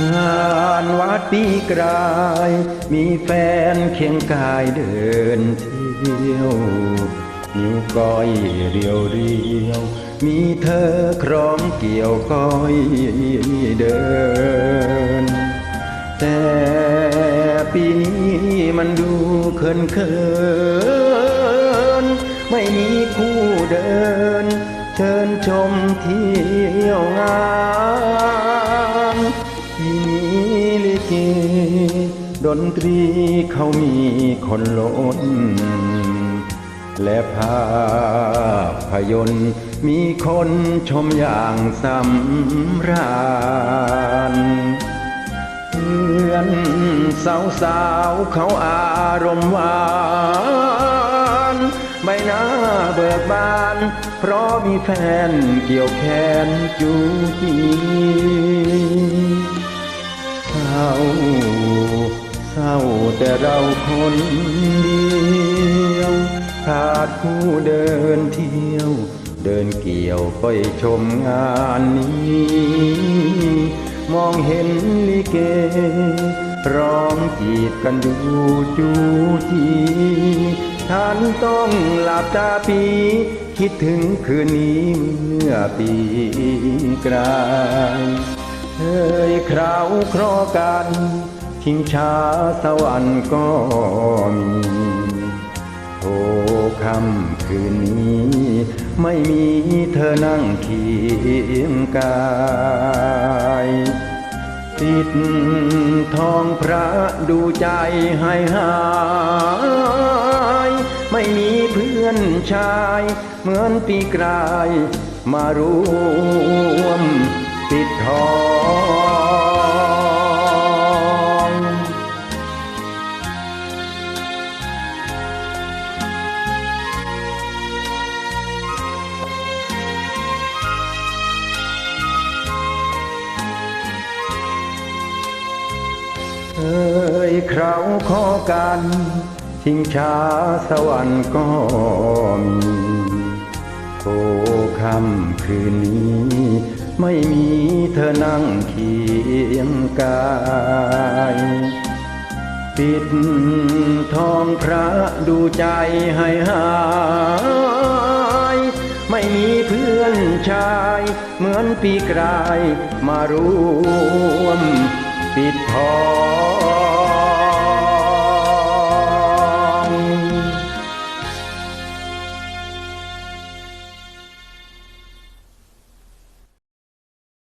งานวัดปีกลาย มีแฟนเคียงกายเดินเที่ยว นิ้วก้อยเรียวเรียว มีเธอครองเกี่ยวก้อยเดิน แต่ปีนี้มันดูเขินเขิน ไม่มีคู่เดิน เชิญชมเที่ยวงาน นตรีเขามีคนล้น และภาพยนตร์มีคนชมอย่างสำราญเพื่อนสาวสาวๆเขาอารมณ์หวานใบหน้าเบิกบาน เพราะมีแฟนเกี่ยวแขนจูจี เราคนเดียวขาดผู้เดินเที่ยว เดินเกี่ยวก้อยชมงานนี้ มองเห็นลิเก ร้องจีบกันดูจูจีท่านต้องหลับตาปี คิดถึงคืนนี้เมื่อปีกลายเฮ้ยคราวคราะห์กัน ชิงช้าสวรรค์ก็มีโอ้คำคืนนี้ ไม่มีเธอนั่งเคียงกายติดทองพระดูใจให้หาย ไม่มีเพื่อนชาย เหมือนปีกลาย มาร่วมปิดทอง เอ่ยคราวขอกันชิงช้าสวรรค์ก็มีโอ้คำคืนนี้ ไม่มีเธอนั่งเคียงกาย ปิดทองพระดูใจให้หายไม่มีเพื่อนชาย เหมือนปีกลายมาร่วม ปิดทอง